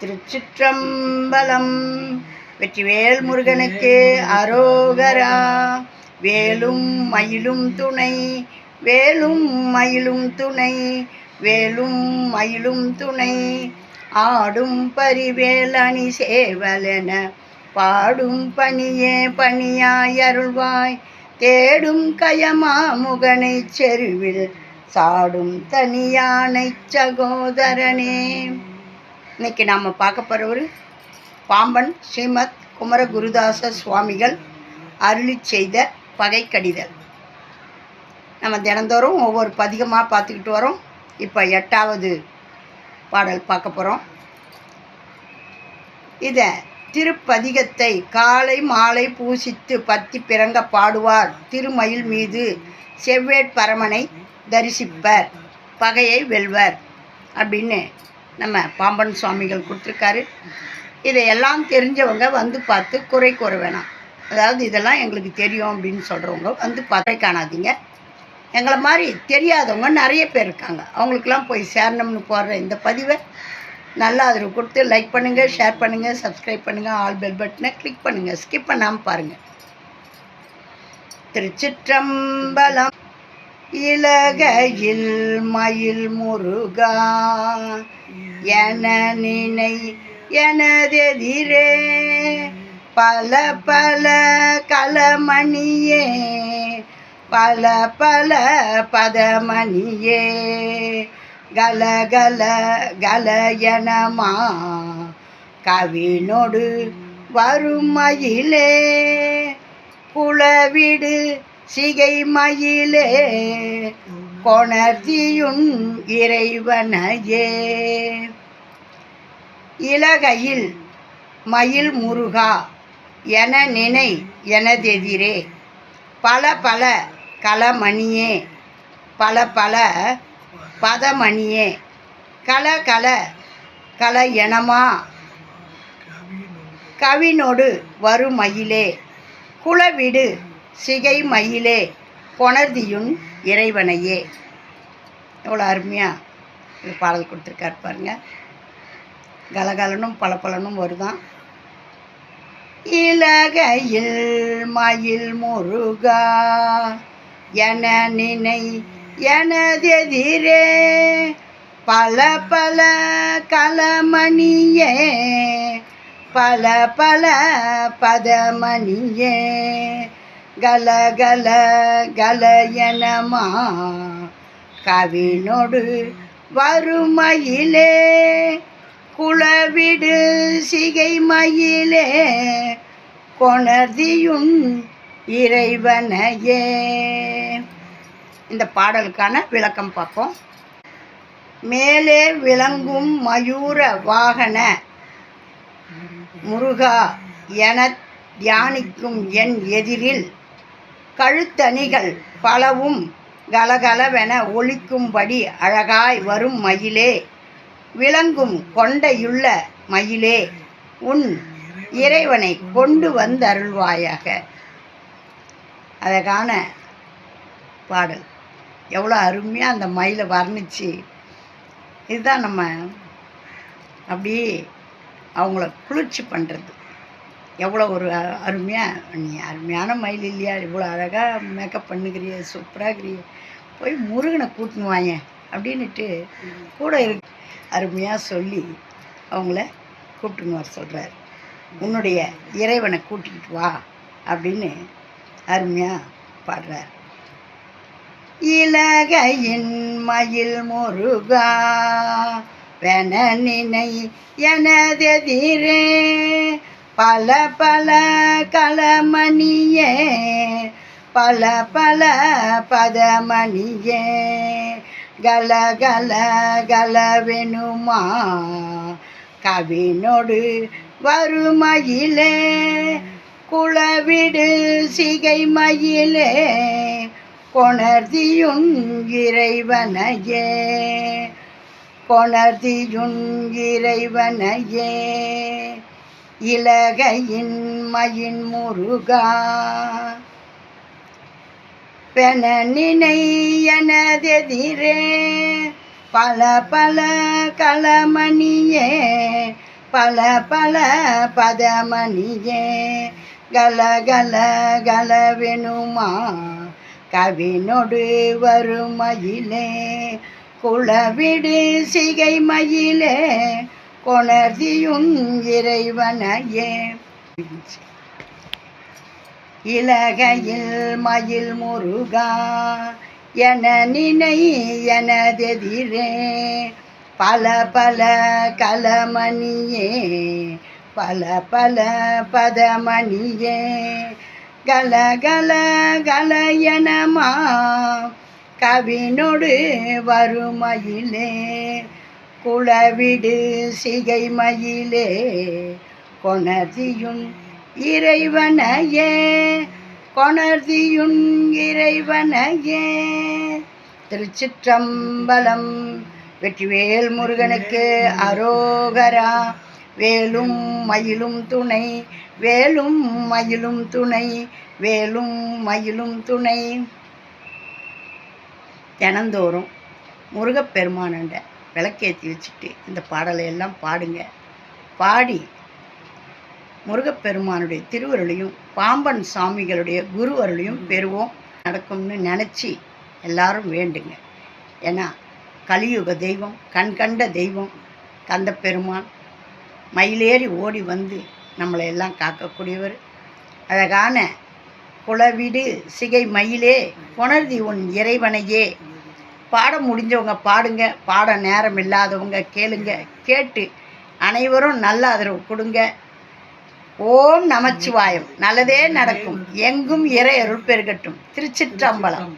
திருச்சிற்றம்பலம். வெற்றிவேல் முருகனுக்கு அரோகரா. வேலும் மயிலும் துணை வேலும் மயிலும் துணை வேலும் மயிலும் துணை. ஆடும் பரிவேலணி சேவலென பாடும் பணியே பணியாயருள்வாய் தேடும் கயமா முகனை செருவில் சாடும் தனியானை சகோதரனே. இன்னைக்கு நாம் பார்க்க போகிறவர் பாம்பன் ஸ்ரீமத் குமர குருதாச சுவாமிகள் அருளி செய்த பகை கடிதல் நம்ம தினந்தோறும் ஒவ்வொரு பதிகமாக பார்த்துக்கிட்டு வரோம். இப்போ எட்டாவது பாடல் பார்க்க போகிறோம் இதை திருப்பதிகத்தை காலை மாலை பூசித்து பத்தி பிறங்க பாடுவார். திருமயில் மீது செவ்வேட் பரமனை தரிசிப்பர். பகையை வெல்வர். அப்படின்னு நம்ம பாம்பன் சுவாமிகள் கொடுத்துருக்காரு. இதையெல்லாம் தெரிஞ்சவங்க வந்து பார்த்து குறை கூற வேணாம். அதாவது இதெல்லாம் எங்களுக்கு தெரியும் அப்படின்னு சொல்கிறவங்க வந்து பார்த்து காணாதீங்க. எங்களை மாதிரி தெரியாதவங்க நிறைய பேர் இருக்காங்க. அவங்களுக்கெல்லாம் போய் சேரணும்னு போடுற இந்த பதிவை நல்லா ஆதரவு கொடுத்து லைக் பண்ணுங்கள் ஷேர் பண்ணுங்கள் சப்ஸ்கிரைப் பண்ணுங்கள் ஆல் பெல் பட்டனை கிளிக் பண்ணுங்கள் ஸ்கிப் பண்ணாமல் பாருங்கள் திருச்சிற்றம்பலம் இலகையில் மயில் முருகா. என நினை எனதெதிரே பல பல கலமணியே பல பல பதமணியே. கல கல கல எனமா கவினொடு வருமயிலே குளவிடு சிகை மயிலே கொணர்த்தியுன் இறைவனையே. இலகையில் மயில் முருகா என நினை எனதெதிரே. பல பல கலமணியே பல பல பதமணியே. கல கல கல எனமா? கவினோடு வருமயிலே குளவிடு சிகை மயிலே கொணர்தியுன் இறைவனையே. எவ்வளோ அருமையாக இது பாடல் கொடுத்துருக்காரு பாருங்கள் கலகலனும் பளபளனும் வருதான். இலகையில் மயில் முருகா என நினை எனதெதிரே பல பல கலமணியே பல பல பதமணியே. கல கல கல எனமா கவினொடு வறுமையிலே குளவிடு சிகை மயிலே கொணர்தியுன் இறைவனையே. இந்த பாடலுக்கான விளக்கம் பார்ப்போம். மேலே விளங்கும் மயூர வாகன முருகா என தியானிக்கும் என் எதிரில் கழுத்தணிகள் பலவும் கலகலவென ஒழிக்கும்படி அழகாய் வரும் மயிலே. விளங்கும் கொண்டையுள்ள மயிலே உன் இறைவனை கொண்டு வந்தருள்வாயாக. அதற்கான பாடல். எவ்வளோ அருமையாக அந்த மயிலை வர்ணிச்சு. இதுதான் நம்ம அப்படியே அவங்கள குளிர்ச்சி பண்ணுறது எவ்வளோ ஒரு அருமையாக நீ அருமையான மயில் இல்லையா? இவ்வளோ அழகாக மேக்கப் பண்ணுக்கிறிய சூப்பராக போய் முருகனை கூட்டின்னு வாங்க கூட இரு அருமையாக சொல்லி அவங்கள கூப்பிட்டுன்னு வர சொல்கிறார் உன்னுடைய இறைவனை கூட்டிகிட்டு வா அப்படின்னு அருமையாக பாடுறார். இலகையின் மயில் முருகா வென நினை எனதெதிரே பல பல கலமணியே பல பல பதமணியே. கல கல கலவெனுமா கவினோடு வருமயிலே குளவிடு சிகை மயிலே கொணர்தியுன் இறைவனையே. கொணர்தியுன் இறைவனையே. இலகையின் முருகா. பென நினை எனதெதிரே பல பல கலமணியே பல பல பதமணியே. கல கல கலவெனுமா கவினொடு வருமயிலே. குளவிடு சிகை கொணர்தியும் இறைவனையே. இலகையில் மயில் முருகா என நினை எனதெதிரே. பல பல கலமணியே பல பல பதமணியே. கல கல கல எனமா கவினொடு வருமயிலே. குளவிடு சிகை மயிலே கொணர்தியுன் இறைவனையே கொணர்தியுன் இறைவனையே. திருச்சிற்றம்பலம் வெற்றிவேல் முருகனுக்கு அரோகரா வேலும் மயிலும் துணை வேலும் மயிலும் துணை வேலும் மயிலும் துணை. தினந்தோறும் முருகப்பெருமானண்ட விளக்கேற்றி வச்சுட்டு இந்த பாடலை எல்லாம் பாடுங்க. பாடி முருகப்பெருமானுடைய திருவருளையும் பாம்பன் சாமிகளுடைய குரு அருளையும் பெறுவோம். நடக்கும்னு நினச்சி எல்லாரும் வேண்டுங்க. ஏன்னா கலியுக தெய்வம் கண் கண்ட தெய்வம் கந்த பெருமான் மயிலேறி ஓடி வந்து நம்மளை எல்லாம் காக்கக்கூடியவர். அழகான குளவிடு சிகை மயிலே கொணர்தி உன் இறைவனையே பாட முடிஞ்சவங்க பாடுங்க பாட நேரம் இல்லாதவங்க கேளுங்க கேட்டு அனைவரும் நல்ல ஆதரவு கொடுங்க. ஓம் நமச்சிவாயம். நல்லதே நடக்கும். எங்கும் இறை அருள் பெருகட்டும். திருச்சிற்றம்பலம்.